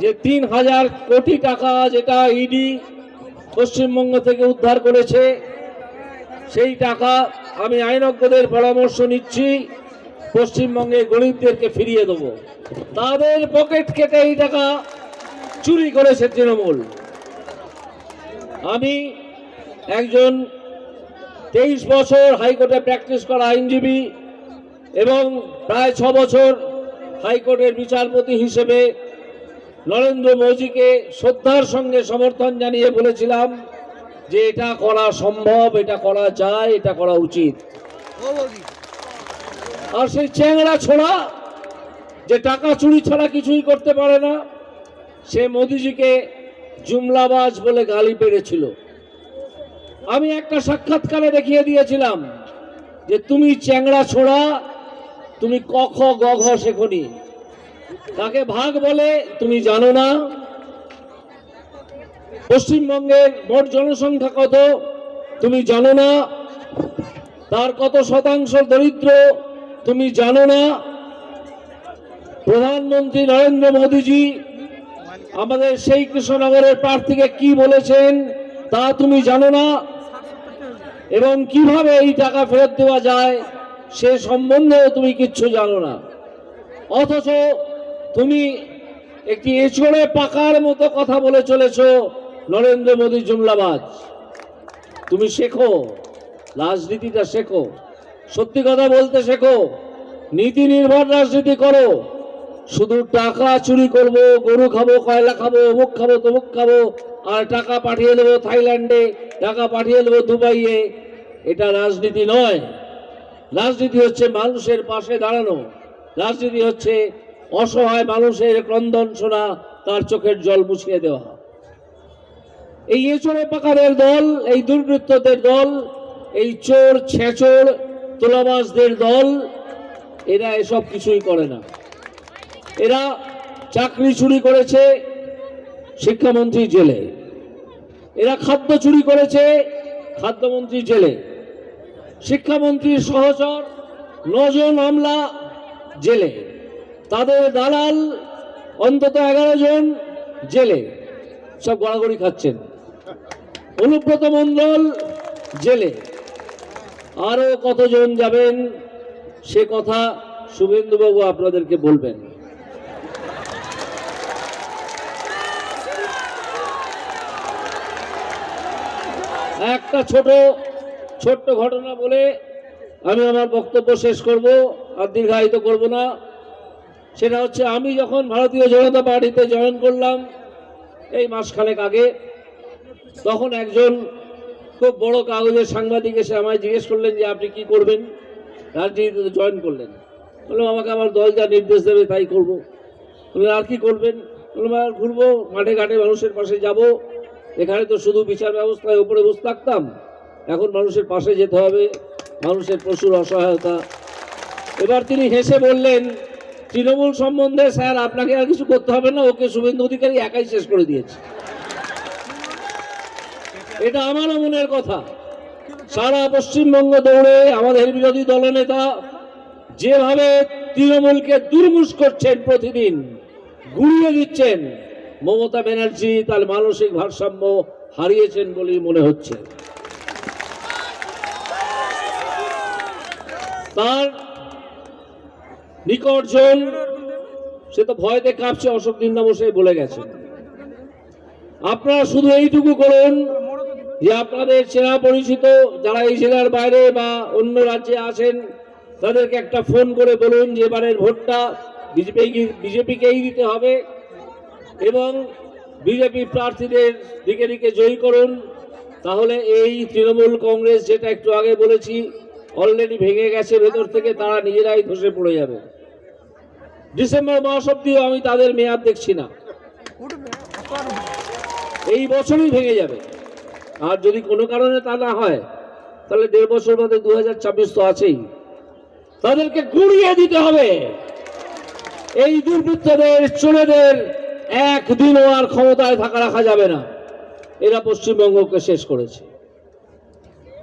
যে তিন হাজার কোটি টাকা যেটা ইডি পশ্চিমবঙ্গ থেকে উদ্ধার করেছে, সেই টাকা আমি আইনজ্ঞদের পরামর্শ নিচ্ছি, পশ্চিমবঙ্গে গরিবদেরকে ফিরিয়ে দেবো। তাদের পকেট কেটে এই টাকা চুরি করেছে তৃণমূল। আমি একজন তেইশ বছর হাইকোর্টে প্র্যাকটিস করা আইনজীবী এবং প্রায় ছ বছর হাইকোর্টের বিচারপতি হিসেবে নরেন্দ্র মোদীকে শ্রদ্ধার সঙ্গে সমর্থন জানিয়ে বলেছিলাম যে এটা করা সম্ভব, এটা করা যায়, এটা করা উচিত। আর সেই চ্যাংড়া ছোড়া, যে টাকা চুরি ছাড়া কিছুই করতে পারে না, সে মোদিজিকে জুমলাবাজ বলে গালি পেড়েছিল আমি একটা সাক্ষাৎকারে দেখিয়ে দিয়েছিলাম যে তুমি চ্যাংড়া ছোড়া, তুমি কখ গঘ শেখনি। কাকে ভাগ বলে তুমি জানো না। পশ্চিমবঙ্গের মোট জনসংখ্যা কত তুমি জানো না। তার কত শতাংশ দরিদ্র তুমি জানো না। প্রধানমন্ত্রী নরেন্দ্র মোদীজি, আমাদের সেই কৃষ্ণনগরের প্রার্থীকে কি বলেছেন তা তুমি জানো না। এবং কীভাবে এই টাকা ফেরত দেওয়া যায় সে সম্বন্ধেও তুমি কিচ্ছু জানো না। অথচ তুমি একটি এচড়ে পাকার মতো কথা বলে চলেছ, নরেন্দ্র মোদী জুমলাবাজ। তুমি শেখো, রাজনীতিটা শেখো, সত্যি কথা বলতে শেখো, নীতি নির্ভর রাজনীতি করো। শুধু টাকা চুরি করব, গরু খাব, কয়লা খাব, অমুক খাব, তমুক খাব, আর টাকা পাঠিয়ে দেবো থাইল্যান্ডে, টাকা পাঠিয়ে দেবো দুবাইয়ে, এটা রাজনীতি নয়। রাজনীতি হচ্ছে মানুষের পাশে দাঁড়ানো। রাজনীতি হচ্ছে অসহায় মানুষের ক্রন্দন শোনা তার চোখের জল মুছিয়ে দেওয়া এই এচড়ে পাকাদের দল, এই দুর্বৃত্তদের দল, এই চোর ছেঁচড় তোলাবাজদের দল, এরা এসব কিছুই করে না। এরা চাকরি চুরি করেছে শিক্ষামন্ত্রী জেলে। এরা খাদ্য চুরি করেছে খাদ্যমন্ত্রী জেলে। শিক্ষামন্ত্রীর সহচর নজন আমলা জেলে। তাদের দালাল অন্তত এগারো জন জেলে সব গড়াগড়ি খাচ্ছেন। অনুব্রত মণ্ডল জেলে। আরও কতজন যাবেন সে কথা শুভেন্দুবাবু আপনাদেরকে বলবেন। একটা ছোট, ছোট্ট ঘটনা বলে আমি আমার বক্তব্য শেষ করব, আর দীর্ঘায়িত করব না। সেটা হচ্ছে আমি যখন ভারতীয় জনতা পার্টিতে জয়েন করলাম, এই মাসখানেক আগে, তখন একজন খুব বড় কাগজের সাংবাদিক এসে আমায় জিজ্ঞেস করলেন যে আপনি কি করবেন? রাজনীতিতে জয়েন করলেন। বললাম, আমাকে আমার দল যা নির্দেশ দেবে তাই করব। বললেন আর কি করবেন? বললাম, আর ঘুরবো, মাঠে ঘাটে মানুষের পাশে যাব। এখানে তো শুধু বিচার ব্যবস্থায় ওপরে বসে থাকতাম। এখন মানুষের পাশে যেতে হবে, মানুষের প্রচুর অসহায়তা। এবার তিনি হেসে বললেন তৃণমূল সম্বন্ধে স্যার, আপনাকে আর কিছু করতে হবে না, ওকে শুভেন্দু অধিকারী একাই শেষ করে দিয়েছে। এটা আমারও মনের কথা। সারা পশ্চিমবঙ্গ দৌড়ে আমাদের বিরোধী দলনেতা যেভাবে তৃণমূলকে দুর্মুষ করছেন প্রতিদিন, গুড়িয়ে দিচ্ছেন, মমতা ব্যানার্জি তার মানসিক ভারসাম্য হারিয়েছেন বলেই মনে হচ্ছে। তার নিকটজন, সে তো ভয়তে কাঁপছে, অশোক বসে বলে গেছেন। আপনারা শুধু এইটুকু করুন যে আপনাদের চেনা পরিচিত, যারা এই জেলার বাইরে বা অন্য রাজ্যে আছেন, তাদেরকে একটা ফোন করে বলুন যে এবারের ভোটটা বিজেপি বিজেপিকেই দিতে হবে এবং বিজেপি প্রার্থীদের দিকে দিকে জয়ী করুন। তাহলে এই তৃণমূল কংগ্রেস, যেটা একটু আগে বলেছি অলরেডি ভেঙে গেছে, ভেতর থেকে তারা নিজেরাই ধসে পড়ে যাবে। ডিসেম্বর মাস অব্দিও আমি তাদের মেয়াদ দেখছি না। এই বছরই ভেঙে যাবে। আর যদি কোনো কারণে তা না হয়, তাহলে দেড় বছর বাদে দু হাজার ছাব্বিশ তো আছেই। তাদেরকে গুড়িয়ে দিতে হবে। এই দুর্বৃত্তদের, চোরেদের একদিনও আর ক্ষমতায় থাকা রাখা যাবে না। এরা পশ্চিমবঙ্গকে শেষ করেছে।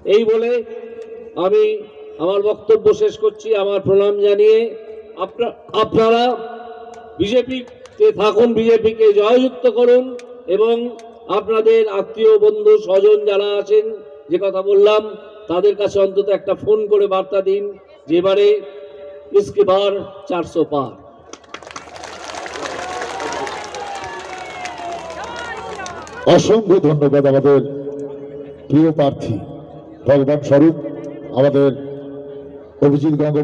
এই বলে আমি আমার বক্তব্য শেষ করছি, আমার প্রণাম জানিয়ে আপনা- আপনারা বিজেপি তে থাকুন, বিজেপিকে জয়যুক্ত করুন এবং আপনাদের আত্মীয়, বন্ধু, স্বজন যারা আছেন, যে কথা বললাম, তাদের কাছে অন্তত একটা ফোন করে বার্তা দিন, যে এবারে ইসকে বার চারশো পার। অসংখ্য ধন্যবাদ আমাদের প্রিয় প্রার্থী ভগবান স্বরূপ। আমাদের অভিজিৎ গঙ্গোপাধ্যায়